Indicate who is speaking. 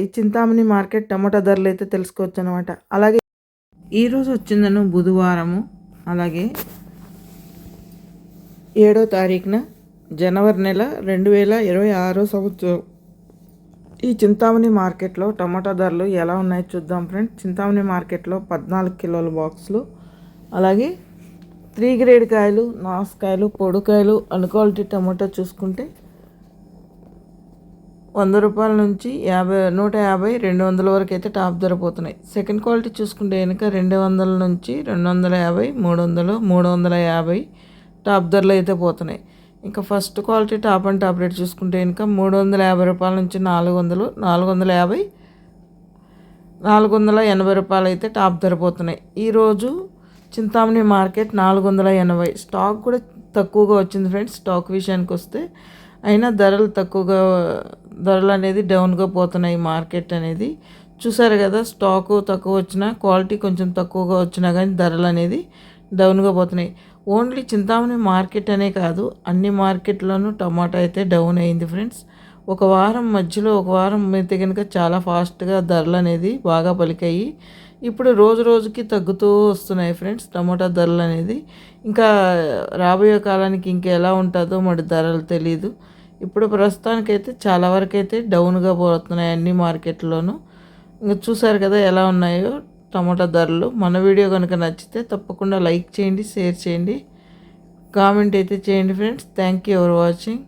Speaker 1: ఈ చింతామణి మార్కెట్ టమాటా ధరలు అయితే తెలుసుకోవచ్చు అనమాట అలాగే ఈరోజు వచ్చిందను బుధవారము. అలాగే ఏడో తారీఖున జనవరి నెల రెండు వేల ఇరవై ఆరో సంవత్సరం. ఈ చింతామణి మార్కెట్లో టమాటా ధరలు ఎలా ఉన్నాయో చూద్దాం ఫ్రెండ్స్. చింతామణి మార్కెట్లో పద్నాలుగు కిలోల బాక్సులు. అలాగే త్రీ గ్రేడ్ కాయలు నాసుకాయలు పొడుకాయలు అన్ టమాటా చూసుకుంటే వంద రూపాయల నుంచి యాభై నూట యాభై రెండు వందల వరకు అయితే టాప్ ధర పోతున్నాయి. సెకండ్ క్వాలిటీ చూసుకుంటే కనుక రెండు వందల నుంచి రెండు వందల యాభై మూడు వందలు మూడు వందల యాభై టాప్ ధరలు అయితే పోతున్నాయి. ఇంకా first quality top and top rate చూసుకుంటే కనుక మూడు వందల యాభై రూపాయల నుంచి నాలుగు వందలు నాలుగు వందల యాభై నాలుగు వందల ఎనభై రూపాయలు అయితే టాప్ ధర పోతున్నాయి. ఈరోజు చింతామణి మార్కెట్ నాలుగు వందల ఎనభై. స్టాక్ కూడా తక్కువగా వచ్చింది ఫ్రెండ్స్. స్టాక్ విషయానికి వస్తే అయినా ధరలు తక్కువగా ధరలు అనేది డౌన్గా పోతున్నాయి మార్కెట్ అనేది. చూసారు కదా స్టాకు తక్కువ వచ్చినా క్వాలిటీ కొంచెం తక్కువగా వచ్చినా కానీ ధరలు అనేది డౌన్గా పోతున్నాయి. ఓన్లీ చింతామణి మార్కెట్ అనే కాదు అన్ని మార్కెట్లోనూ టమాటా అయితే డౌన్ అయింది ఫ్రెండ్స్. ఒక వారం మధ్యలో ఒక వారం అయితే కనుక చాలా ఫాస్ట్గా ధరలు అనేది బాగా పలికాయి. ఇప్పుడు రోజు రోజుకి తగ్గుతూ వస్తున్నాయి ఫ్రెండ్స్. టమాటా ధరలు అనేది. ఇంకా రాబోయే కాలానికి ఇంకా ఎలా ఉంటుందో మరి ధరలు తెలియదు ఇప్పుడు ప్రస్తుతానికైతే చాలా వరకు అయితే డౌన్గా పోతున్నాయి అన్ని మార్కెట్లోనూ. ఇంకా చూసారు కదా ఎలా ఉన్నాయో టమాటా ధరలు. మన వీడియో కనుక నచ్చితే తప్పకుండా లైక్ చేయండి షేర్ చేయండి. కామెంట్ అయితే చేయండి friends. Thank you for watching.